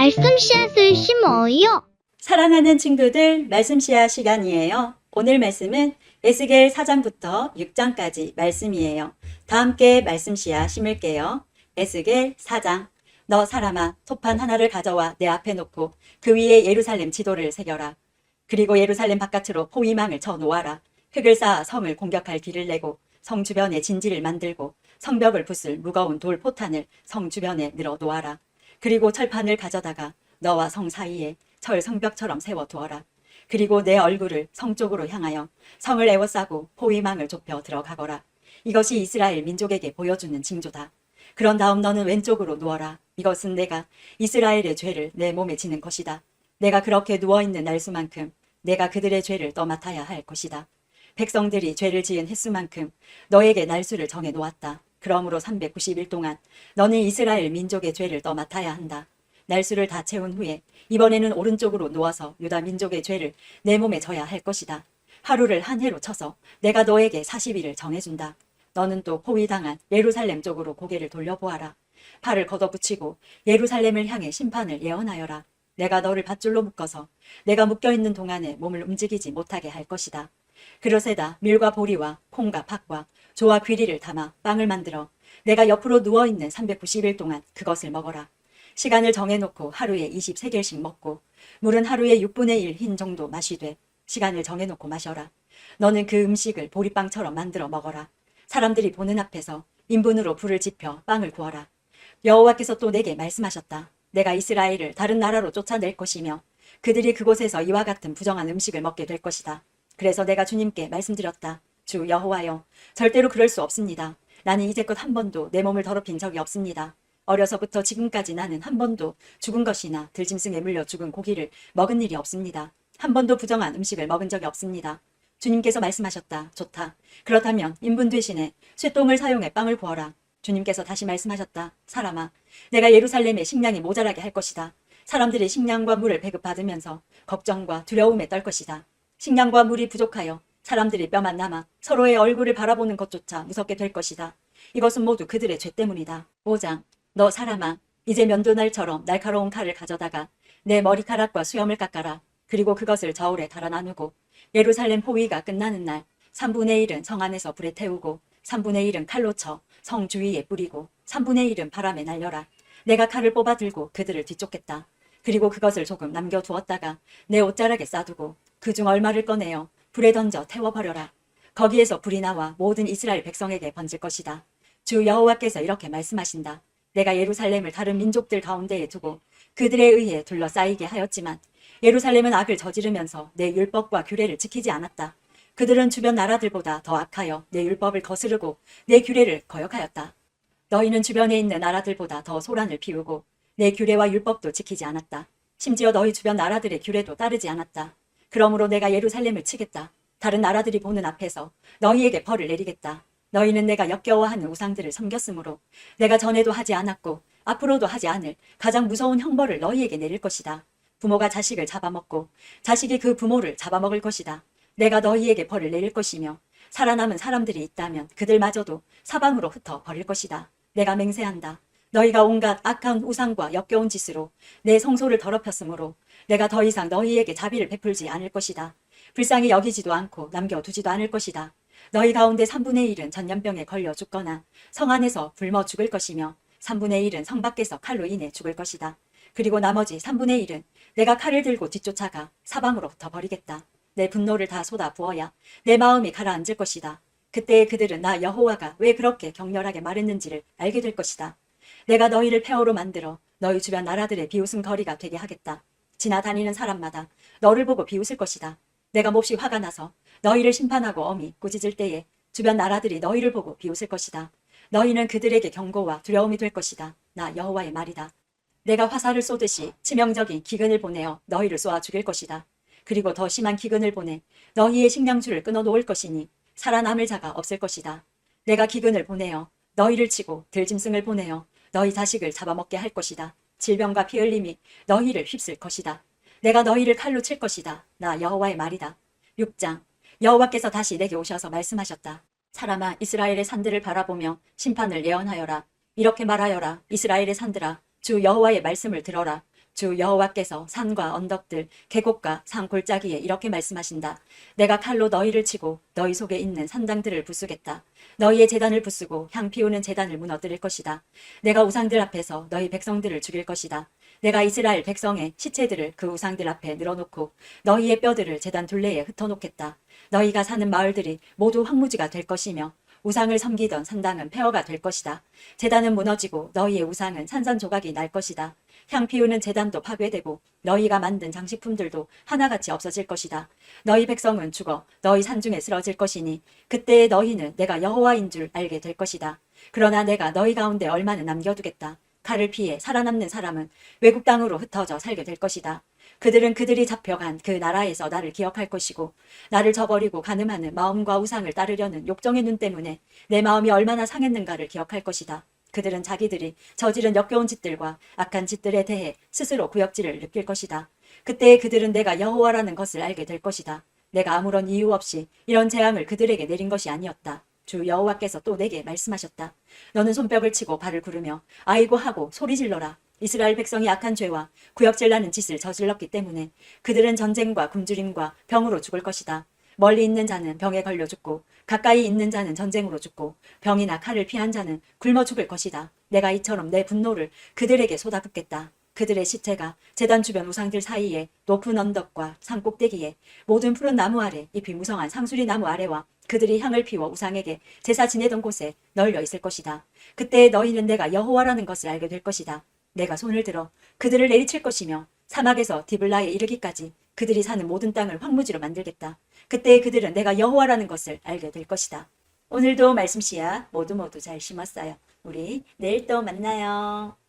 말씀 씨앗을 심어요. 사랑하는 친구들, 말씀 시야 시간이에요. 오늘 말씀은 에스겔 4장부터 6장까지 말씀이에요. 다 함께 말씀 시야 심을게요. 에스겔 4장. 너 사람아, 토판 하나를 가져와 내 앞에 놓고 그 위에 예루살렘 지도를 새겨라. 그리고 예루살렘 바깥으로 포위망을 쳐 놓아라. 흙을 쌓아 성을 공격할 길을 내고 성 주변에 진지를 만들고 성벽을 부술 무거운 돌 포탄을 성 주변에 늘어 놓아라. 그리고 철판을 가져다가 너와 성 사이에 철 성벽처럼 세워 두어라. 그리고 내 얼굴을 성 쪽으로 향하여 성을 에워싸고 포위망을 좁혀 들어가거라. 이것이 이스라엘 민족에게 보여주는 징조다. 그런 다음 너는 왼쪽으로 누워라. 이것은 내가 이스라엘의 죄를 내 몸에 지는 것이다. 내가 그렇게 누워있는 날수만큼 내가 그들의 죄를 떠맡아야 할 것이다. 백성들이 죄를 지은 횟수만큼 너에게 날수를 정해 놓았다. 그러므로 390일 동안 너는 이스라엘 민족의 죄를 떠맡아야 한다. 날수를 다 채운 후에 이번에는 오른쪽으로 누워서 유다 민족의 죄를 내 몸에 져야 할 것이다. 하루를 한 해로 쳐서 내가 너에게 40일을 정해준다. 너는 또 포위당한 예루살렘 쪽으로 고개를 돌려보아라. 팔을 걷어붙이고 예루살렘을 향해 심판을 예언하여라. 내가 너를 밧줄로 묶어서 내가 묶여있는 동안에 몸을 움직이지 못하게 할 것이다. 그릇에다 밀과 보리와 콩과 팥과 조와 귀리를 담아 빵을 만들어 내가 옆으로 누워있는 390일 동안 그것을 먹어라. 시간을 정해놓고 하루에 23개씩 먹고 물은 하루에 6분의 1 흰 정도 마시되 시간을 정해놓고 마셔라. 너는 그 음식을 보리빵처럼 만들어 먹어라. 사람들이 보는 앞에서 인분으로 불을 지펴 빵을 구워라. 여호와께서 또 내게 말씀하셨다. 내가 이스라엘을 다른 나라로 쫓아낼 것이며 그들이 그곳에서 이와 같은 부정한 음식을 먹게 될 것이다. 그래서 내가 주님께 말씀드렸다. 주 여호와여, 절대로 그럴 수 없습니다. 나는 이제껏 한 번도 내 몸을 더럽힌 적이 없습니다. 어려서부터 지금까지 나는 한 번도 죽은 것이나 들짐승에 물려 죽은 고기를 먹은 일이 없습니다. 한 번도 부정한 음식을 먹은 적이 없습니다. 주님께서 말씀하셨다. 좋다. 그렇다면 인분 대신에 쇠똥을 사용해 빵을 구워라. 주님께서 다시 말씀하셨다. 사람아, 내가 예루살렘에 식량이 모자라게 할 것이다. 사람들이 식량과 물을 배급받으면서 걱정과 두려움에 떨 것이다. 식량과 물이 부족하여 사람들이 뼈만 남아 서로의 얼굴을 바라보는 것조차 무섭게 될 것이다. 이것은 모두 그들의 죄 때문이다. 5장. 너 사람아, 이제 면도날처럼 날카로운 칼을 가져다가 내 머리카락과 수염을 깎아라. 그리고 그것을 저울에 달아 나누고 예루살렘 포위가 끝나는 날 3분의 1은 성 안에서 불에 태우고 3분의 1은 칼로 쳐 성 주위에 뿌리고 3분의 1은 바람에 날려라. 내가 칼을 뽑아 들고 그들을 뒤쫓겠다. 그리고 그것을 조금 남겨두었다가 내 옷자락에 싸두고 그중 얼마를 꺼내어 불에 던져 태워버려라. 거기에서 불이 나와 모든 이스라엘 백성에게 번질 것이다. 주 여호와께서 이렇게 말씀하신다. 내가 예루살렘을 다른 민족들 가운데에 두고 그들에 의해 둘러싸이게 하였지만 예루살렘은 악을 저지르면서 내 율법과 규례를 지키지 않았다. 그들은 주변 나라들보다 더 악하여 내 율법을 거스르고 내 규례를 거역하였다. 너희는 주변에 있는 나라들보다 더 소란을 피우고 내 규례와 율법도 지키지 않았다. 심지어 너희 주변 나라들의 규례도 따르지 않았다. 그러므로 내가 예루살렘을 치겠다. 다른 나라들이 보는 앞에서 너희에게 벌을 내리겠다. 너희는 내가 역겨워하는 우상들을 섬겼으므로 내가 전에도 하지 않았고 앞으로도 하지 않을 가장 무서운 형벌을 너희에게 내릴 것이다. 부모가 자식을 잡아먹고 자식이 그 부모를 잡아먹을 것이다. 내가 너희에게 벌을 내릴 것이며 살아남은 사람들이 있다면 그들마저도 사방으로 흩어 버릴 것이다. 내가 맹세한다. 너희가 온갖 악한 우상과 역겨운 짓으로 내 성소를 더럽혔으므로 내가 더 이상 너희에게 자비를 베풀지 않을 것이다. 불쌍히 여기지도 않고 남겨두지도 않을 것이다. 너희 가운데 3분의 1은 전염병에 걸려 죽거나 성 안에서 굶어 죽을 것이며 3분의 1은 성 밖에서 칼로 인해 죽을 것이다. 그리고 나머지 3분의 1은 내가 칼을 들고 뒤쫓아가 사방으로부터 버리겠다. 내 분노를 다 쏟아 부어야 내 마음이 가라앉을 것이다. 그때에 그들은 나 여호와가 왜 그렇게 격렬하게 말했는지를 알게 될 것이다. 내가 너희를 폐허로 만들어 너희 주변 나라들의 비웃음거리가 되게 하겠다. 지나다니는 사람마다 너를 보고 비웃을 것이다. 내가 몹시 화가 나서 너희를 심판하고 엄히 꾸짖을 때에 주변 나라들이 너희를 보고 비웃을 것이다. 너희는 그들에게 경고와 두려움이 될 것이다. 나 여호와의 말이다. 내가 화살을 쏘듯이 치명적인 기근을 보내어 너희를 쏘아 죽일 것이다. 그리고 더 심한 기근을 보내 너희의 식량줄을 끊어 놓을 것이니 살아남을 자가 없을 것이다. 내가 기근을 보내어 너희를 치고 들짐승을 보내어 너희 자식을 잡아먹게 할 것이다. 질병과 피 흘림이 너희를 휩쓸 것이다. 내가 너희를 칼로 칠 것이다. 나 여호와의 말이다. 6장 여호와께서 다시 내게 오셔서 말씀하셨다. 사람아 이스라엘의 산들을 바라보며 심판을 예언하여라. 이렇게 말하여라. 이스라엘의 산들아 주 여호와의 말씀을 들어라. 주 여호와께서 산과 언덕들, 계곡과 산 골짜기에 이렇게 말씀하신다. 내가 칼로 너희를 치고 너희 속에 있는 산당들을 부수겠다. 너희의 재단을 부수고 향 피우는 재단을 무너뜨릴 것이다. 내가 우상들 앞에서 너희 백성들을 죽일 것이다. 내가 이스라엘 백성의 시체들을 그 우상들 앞에 늘어놓고 너희의 뼈들을 재단 둘레에 흩어놓겠다. 너희가 사는 마을들이 모두 황무지가 될 것이며 우상을 섬기던 산당은 폐허가 될 것이다. 재단은 무너지고 너희의 우상은 산산조각이 날 것이다. 향 피우는 재단도 파괴되고 너희가 만든 장식품들도 하나같이 없어질 것이다. 너희 백성은 죽어 너희 산중에 쓰러질 것이니 그때에 너희는 내가 여호와인 줄 알게 될 것이다. 그러나 내가 너희 가운데 얼마는 남겨두겠다. 칼을 피해 살아남는 사람은 외국 땅으로 흩어져 살게 될 것이다. 그들은 그들이 잡혀간 그 나라에서 나를 기억할 것이고 나를 저버리고 가늠하는 마음과 우상을 따르려는 욕정의 눈 때문에 내 마음이 얼마나 상했는가를 기억할 것이다. 그들은 자기들이 저지른 역겨운 짓들과 악한 짓들에 대해 스스로 구역질을 느낄 것이다. 그때 그들은 내가 여호와라는 것을 알게 될 것이다. 내가 아무런 이유 없이 이런 재앙을 그들에게 내린 것이 아니었다. 주 여호와께서 또 내게 말씀하셨다. 너는 손뼉을 치고 발을 구르며 아이고 하고 소리 질러라. 이스라엘 백성이 악한 죄와 구역질나는 짓을 저질렀기 때문에 그들은 전쟁과 굶주림과 병으로 죽을 것이다. 멀리 있는 자는 병에 걸려 죽고 가까이 있는 자는 전쟁으로 죽고 병이나 칼을 피한 자는 굶어 죽을 것이다. 내가 이처럼 내 분노를 그들에게 쏟아붓겠다. 그들의 시체가 재단 주변 우상들 사이에 높은 언덕과 산 꼭대기에 모든 푸른 나무 아래 잎이 무성한 상수리 나무 아래와 그들이 향을 피워 우상에게 제사 지내던 곳에 널려 있을 것이다. 그때 너희는 내가 여호와라는 것을 알게 될 것이다. 내가 손을 들어 그들을 내리칠 것이며 사막에서 디블라에 이르기까지 그들이 사는 모든 땅을 황무지로 만들겠다. 그때 그들은 내가 여호와라는 것을 알게 될 것이다. 오늘도 말씀 씨앗 모두 모두 잘 심었어요. 우리 내일 또 만나요.